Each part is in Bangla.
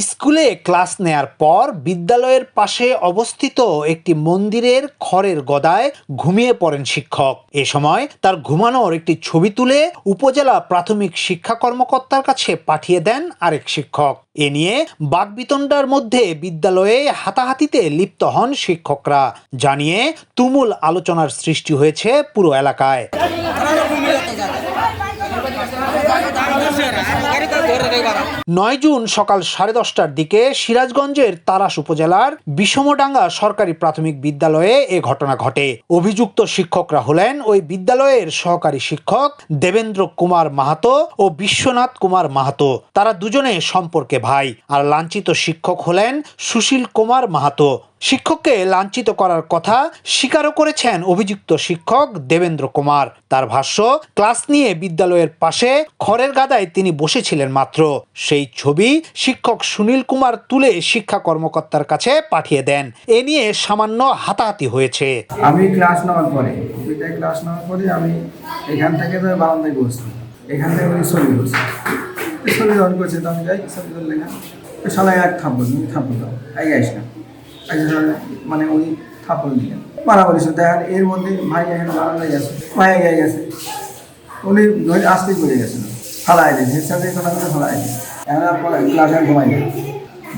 স্কুলে ক্লাস নেয়ার পর বিদ্যালয়ের পাশে অবস্থিত একটি মন্দিরের খড়ের গদায় ঘুমিয়ে পড়েন শিক্ষক। এ সময় তার ঘুমানোর একটি ছবি তুলে উপজেলা প্রাথমিক শিক্ষা কর্মকর্তার কাছে পাঠিয়ে দেন আরেক শিক্ষক। এ নিয়ে বাগবিতণ্ডার মধ্যে বিদ্যালয়ে হাতাহাতিতে লিপ্ত হন শিক্ষকরা। জানিয়ে তুমুল আলোচনার সৃষ্টি হয়েছে পুরো এলাকায়। নয় জুন সকাল সাড়ে দশটার দিকে সিরাজগঞ্জের তারাস উপজেলার বিষমডাঙ্গা সরকারি প্রাথমিক বিদ্যালয়ে এ ঘটনা ঘটে। অভিযুক্ত শিক্ষকরা হলেন ওই বিদ্যালয়ের সহকারী শিক্ষক দেবেন্দ্র কুমার মাহাতো ও বিশ্বনাথ কুমার মাহাতো। তারা দুজনে সম্পর্কে ভাই, আর লাঞ্ছিত শিক্ষক হলেন সুশীল কুমার মাহাতো। শিক্ষককে লাঞ্ছিত করার কথা স্বীকারও করেছেন অভিযুক্ত শিক্ষক দেবেন্দ্র কুমার। তার ভাষ্য, ক্লাস নিয়ে বিদ্যালয়ের পাশে খড়ের গাদায় তিনি বসেছিলেন মাত্র সেই ছবি শিক্ষক সুনীল কুমার তুলে শিক্ষা কর্মকর্তার কাছে পাঠিয়ে দেন। এ নিয়ে সামান্য হাতাহাতি হয়েছে। আমি ক্লাস নেওয়ার পরে, দুইটায় ক্লাস নেওয়ার পরে আমি এখান থেকে বারান্দায় বসছি এখান থেকে উনি ছবি করছে ছবি যখন করছে তো আমি যাই, ছবি করলে না সবাই এক থাপ্পড় তুমি থাপ্পড় দাও আচ্ছা মানে উনি থাপ্পড় দিলেন। মারামারি শুধু দেখেন এর মধ্যে ভাই এখানে বারান্দায় গেছে, ভাই গেছে। উনি ধরে আসতে করে গেছিল ফালাই দিন সাথে কোনো কিছু ফালাই দিন। এখন ক্লাসে ঘুমাই না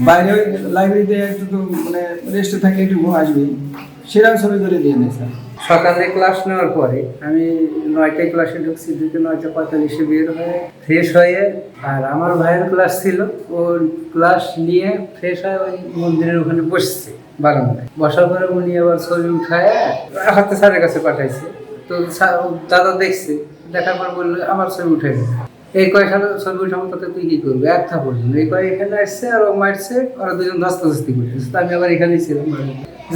বাইরে লাইব্রেরিতে একটু তো মানে রেস্টে থাকলে একটু ঘুম আসবেই। সেরকম ছবি করে দিয়ে নেই, স্যার। সকালে ক্লাস নেওয়ার পরে আমি নয়টায় ক্লাসে ঢুকছি, দুটো নয়টা পঁয়তাল্লিশে বের হয়ে ফ্রেশ হয়ে আর আমার ভাইয়ের ক্লাস ছিল ও ক্লাস নিয়ে ফ্রেশ হয়ে ওই মন্দিরের ওখানে বসছে, বারান্দায়। বসার পরে উনি আবার ছবি উঠায়, হাতে স্যারের কাছে পাঠাইছে। তো দাদা দেখছে, দেখার পর বলল, আমার ছবি উঠে এই কয় সালে ছবি সমতাতে তুই কি করবি? এক পর্যন্ত। এই কয় এখানে আসছে আর ও মারছে আর দুজন ধস্তাধস্তি করতেছে। আমি আবার এখানেই ছিলাম।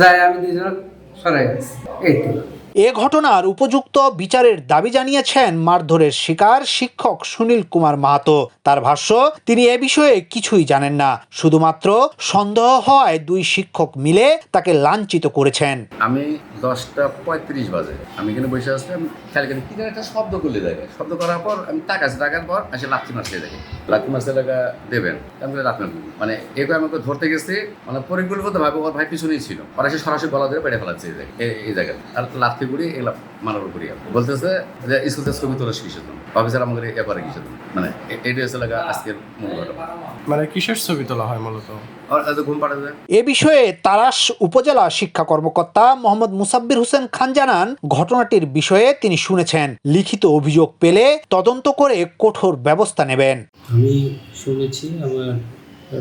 যাই, আমি দুজন সরাই গেছি এই তো। এ ঘটনার উপযুক্ত বিচারের দাবি জানিয়েছেন মারধরের শিকার শিক্ষক সুনীল কুমার মাহাতো। তার ভাষ্য, তিনি এ বিষয়ে কিছুই জানেন না। শুধুমাত্র সন্দেহ হওয়ায় দুই শিক্ষক মিলে তাকে লাঞ্ছিত করেছেন। আমি দশটা পঁয়ত্রিশ বাজে। আমি এখানে বসে আসলাম, খেয়াল করি কি একটা শব্দ করলে দেখে। শব্দ করার পর আমি তাকাছি টাকার পর আসে লাথি মারতে দেখে। লাথি মারতে লাগা দেবেন, আমি লাথি মানে এগুলো আমাকে ধরতে গেছে? মানে পরিকল্পিত ভাবে ওর ভাই পিছনেই ছিল। ওরা এসে সরাসরি গলা ধরে বেড়ে ফেলাচ্ছে এই জায়গায় এই- এই জায়গায়। আর লাথি গুড়ি এগুলো মারার করি বলতেছে যে স্কুল থেকে ছবি তোলা কিসের জন্য অফিসার আমাকে এ করে কিসের জন্য মানে এ- এইটা হচ্ছে লাগা আজকের মূল ঘটনা। মানে কিসের ছবি তোলা হয় মূলত? আর এত ঘুম পাড়া যায়? এ বিষয়ে তারাস উপজেলা শিক্ষা কর্মকর্তা মোহাম্মদ মুসাব্বির হোসেন খান জানান ঘটনাটির বিষয়ে তিনি শুনেছেন। লিখিত অভিযোগ পেলে তদন্ত করে কঠোর ব্যবস্থা নেবেন। আমি শুনেছি আমার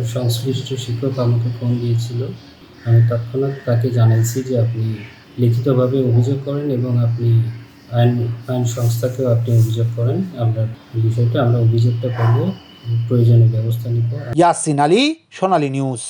সংশ্লিষ্ট শিক্ষক আমাকে ফোন দিয়েছিল। আমি তৎক্ষণাৎ তাকে জানাইছি যে আপনি লিখিতভাবে অভিযোগ করেন এবং আপনি আইন আইন সংস্থাকেও আপনি অভিযোগ করেন। আমরা বিষয়টা, আমরা অভিযোগটা করব। প্রয়োজনীয় ব্যবস্থা নিব। ইয়াসিন আলী, সোনালী নিউজ।